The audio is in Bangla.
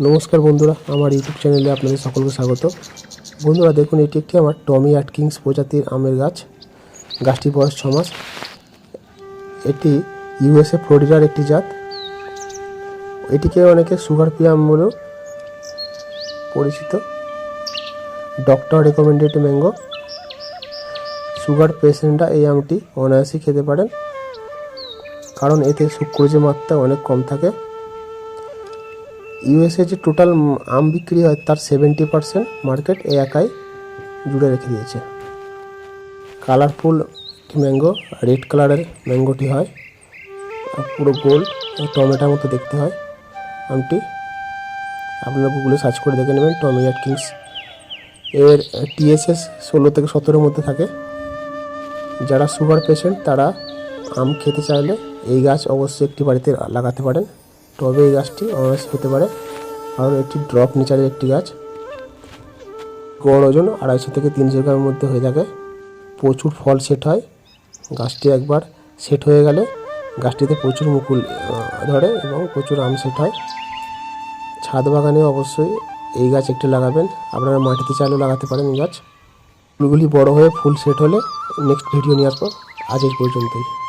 নমস্কার বন্ধুরা, আমার ইউটিউব চ্যানেলে আপনাদের সকলকে স্বাগত। বন্ধুরা, দেখুন, এটি একটি আমার টমি অ্যাটকিংস প্রজাতির আমের গাছ। গাছটি বয়স ছ মাস। এটি ইউএসএ ফ্লোরিডার একটি জাত। এটিকে অনেকে সুগার পিয়াম বলেও পরিচিত। Doctor recommended mango. সুগার পেশেন্টরা এই আমটি অনায়াসেই খেতে পারেন। কারণ এতে সুক্রোজের মাত্রা অনেক কম থাকে। ইউএসএ যে টোটাল আম বিক্রি হয়, তার সেভেন্টি পার্সেন্ট মার্কেট এই একাই জুড়ে রেখে দিয়েছে। কালারফুল ম্যাঙ্গো রেড কালারের ম্যাঙ্গোটি হয়। পুরো গোল টমেটোর মতো দেখতে হয়। আমটি আপনারা গুগলে সার্চ করে দেখে নেবেন টমি কিংস এর টিএসএস ষোলো থেকে সতেরোর মধ্যে থাকে। যারা সুগার পেশেন্ট তারা আম খেতে চাইলে এই গাছ অবশ্যই একটি বাড়িতে লাগাতে পারেন। তবে এই গাছটি অনায়াসে হতে পারে। কারণ এটি ড্রপ নেচারের একটি গাছ। গড় ওজন আড়াইশো থেকে তিনশো গ্রামের মধ্যে হয়ে থাকে। প্রচুর ফল সেট হয়। গাছটি একবার সেট হয়ে গেলে গাছটিতে প্রচুর মুকুল ধরে এবং প্রচুর আম সেট হয়। ছাদ বাগানে অবশ্যই এই গাছ একটি লাগাবেন। আপনারা মাটিতে চাইলেও লাগাতে পারেন এই গাছ। ফুলগুলি বড় হয়ে ফুল সেট হলে নেক্সট ভিডিও নিয়ে আসব। আজ এই পর্যন্তই।